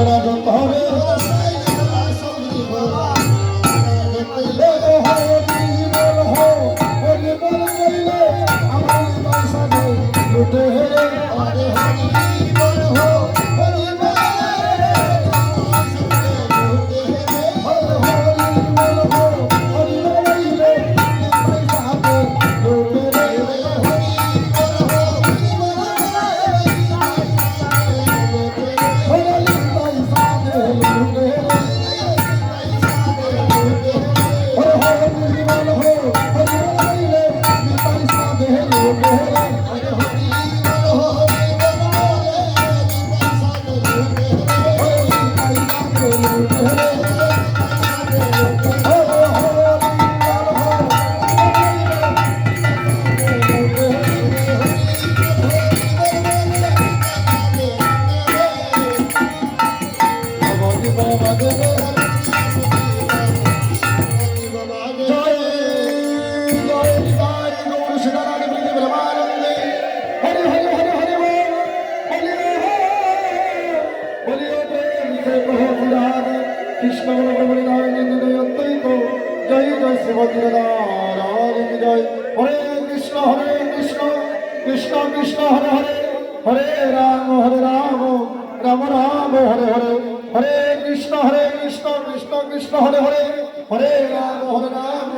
মোল্লা করা দর্দ হবে কৃষ্ণ জয় জয় শিবজিরাজ জয় হরে কৃষ্ণ হরে কৃষ্ণ কৃষ্ণ কৃষ্ণ হরে হরে হরে রাম হরে রাম রাম রাম হরে হরে হরে কৃষ্ণ হরে কৃষ্ণ কৃষ্ণ কৃষ্ণ হরে হরে হরে রাম হরে রাম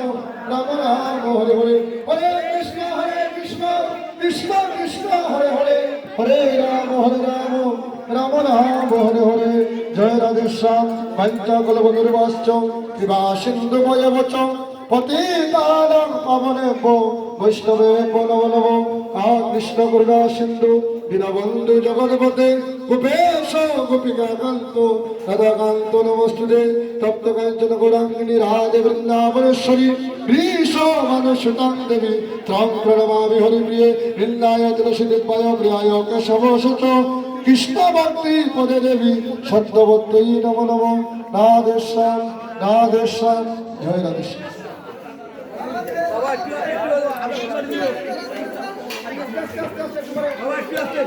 রাম রাম হরে হরে হরে কৃষ্ণ হরে কৃষ্ণ কৃষ্ণ কৃষ্ণ হরে হরে হরে রাম হরে রাম রাম রাম হরে হরে, জয় রাধেশ্যাম পঞ্চকলবদুর্বাশ্চ কৃপা সিন্ধু বয়বচ পতিতানাং পাবনেভ্য বৈষ্ণবে নব নব আ কৃষ্ণ করুণা সিন্ধু, দীনবন্ধু জগৎপতে গোপেশ গোপিকা কান্ত রাধাকান্ত নমস্তুতে। তপ্ত কাঞ্চন গৌরাঙ্গিনী রাধে বৃন্দাবনেশ্বরী। বৃষ মানুষতাং দেবী ত্রাং প্রণমামি হরিপ্রিয়ে। বৃন্দায় তুলসী দেবায় প্রিয়ায় কেশব শত। কৃষ্ণ ভক্তি পদে দেবী সত্যবত্যই নম নম। রাধেশ্যাম রাধেশ্যাম। জয় রাধেশ্যাম। বাবা একটু একটু